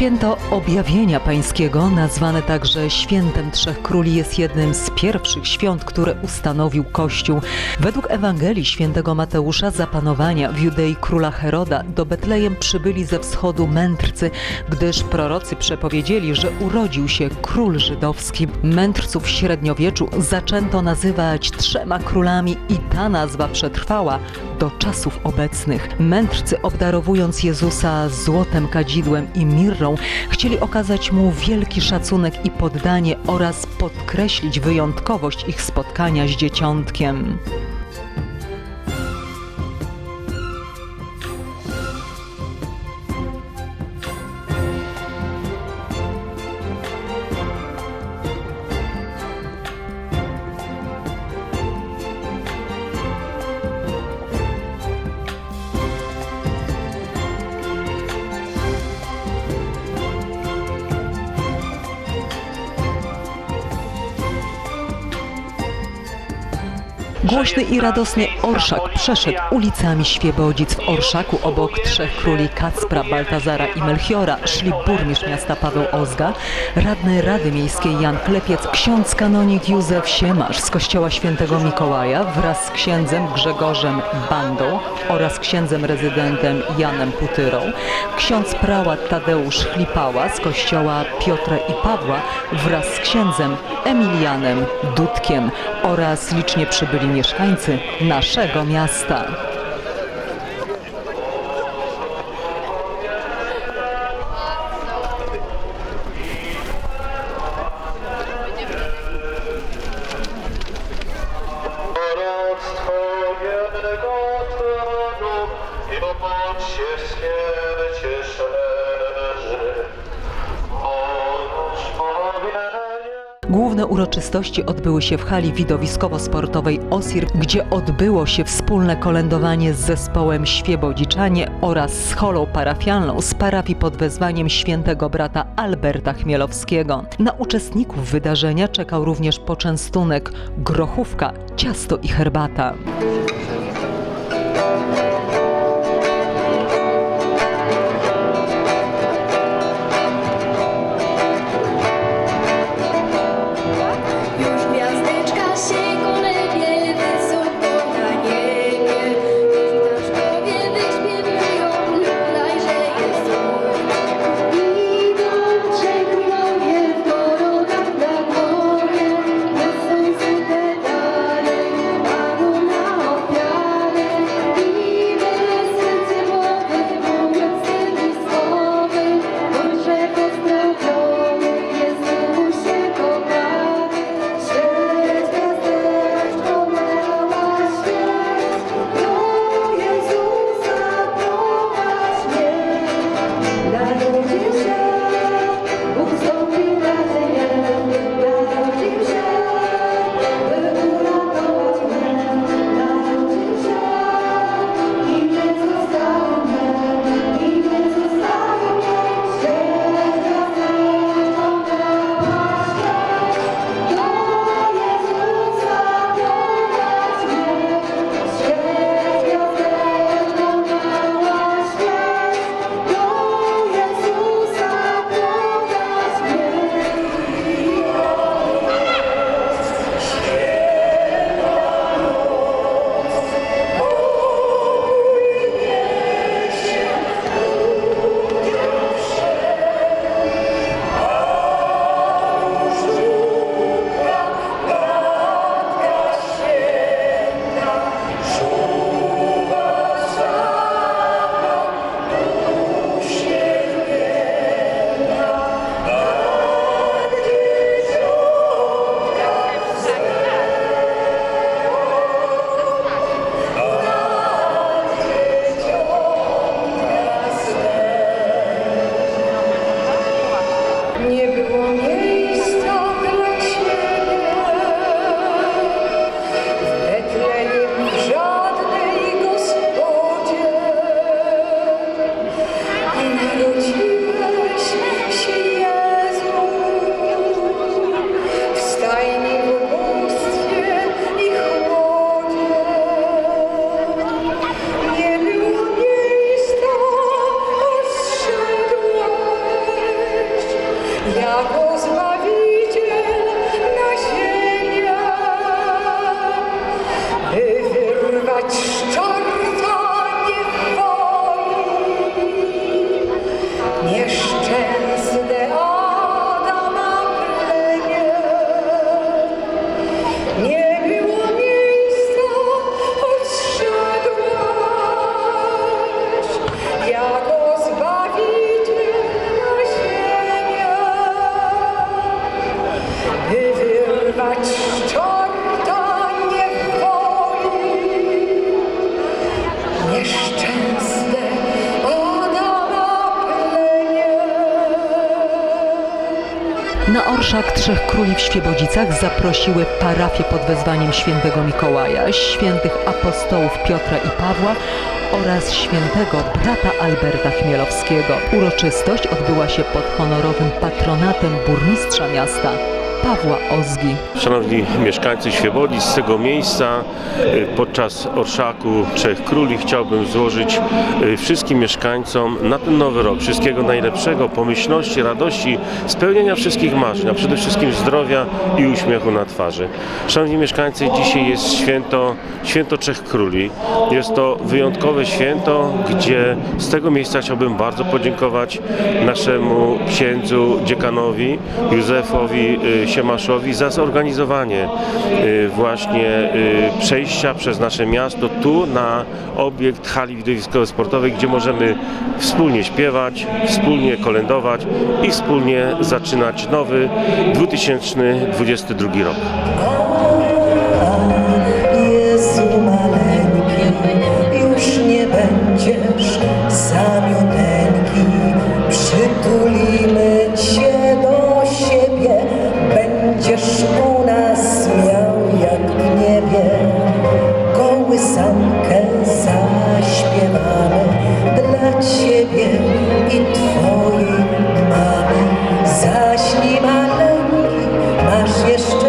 Święto Objawienia Pańskiego, nazwane także Świętem Trzech Króli, jest jednym z pierwszych świąt, które ustanowił Kościół. Według Ewangelii świętego Mateusza za panowania w Judei króla Heroda do Betlejem przybyli ze wschodu mędrcy, gdyż prorocy przepowiedzieli, że urodził się król żydowski. Mędrców w średniowieczu zaczęto nazywać trzema królami i ta nazwa przetrwała do czasów obecnych. Mędrcy obdarowując Jezusa złotem, kadzidłem i mirrą, chcieli okazać mu wielki szacunek i poddanie oraz podkreślić wyjątkowość ich spotkania z dzieciątkiem. Głośny i radosny orszak przeszedł ulicami Świebodzic. W orszaku obok trzech króli Kacpra, Baltazara i Melchiora szli burmistrz miasta Paweł Ozga, radny Rady Miejskiej Jan Klepiec, ksiądz kanonik Józef Siemasz z kościoła świętego Mikołaja wraz z księdzem Grzegorzem Bandą oraz księdzem rezydentem Janem Putyrą, ksiądz prałat Tadeusz Chlipała z kościoła Piotra i Pawła wraz z księdzem Emilianem Dudkiem oraz licznie przybyli mieszkańcy naszego miasta. Główne uroczystości odbyły się w hali widowiskowo-sportowej Osir, gdzie odbyło się wspólne kolędowanie z zespołem Świebodziczanie oraz z holą parafialną z parafii pod wezwaniem świętego brata Alberta Chmielowskiego. Na uczestników wydarzenia czekał również poczęstunek, grochówka, ciasto i herbata. Orszak Trzech Króli w Świebodzicach zaprosiły parafię pod wezwaniem świętego Mikołaja, świętych apostołów Piotra i Pawła oraz świętego brata Alberta Chmielowskiego. Uroczystość odbyła się pod honorowym patronatem burmistrza miasta Pawła Ozgi. Szanowni mieszkańcy Świebodzic, z tego miejsca y, podczas Orszaku Trzech Króli chciałbym złożyć y, wszystkim mieszkańcom na ten nowy rok wszystkiego najlepszego, pomyślności, radości, spełnienia wszystkich marzeń, a przede wszystkim zdrowia i uśmiechu na twarzy. Szanowni mieszkańcy, dzisiaj jest święto, święto Trzech Króli. Jest to wyjątkowe święto, gdzie z tego miejsca chciałbym bardzo podziękować naszemu księdzu dziekanowi Józefowi y, Siemaszowi za zorganizowanie y, właśnie y, przejścia przez nasze miasto tu na obiekt hali widowiskowo-sportowej, gdzie możemy wspólnie śpiewać, wspólnie kolędować i wspólnie zaczynać nowy 2022 rok. Jezu maleńki, już nie będzie y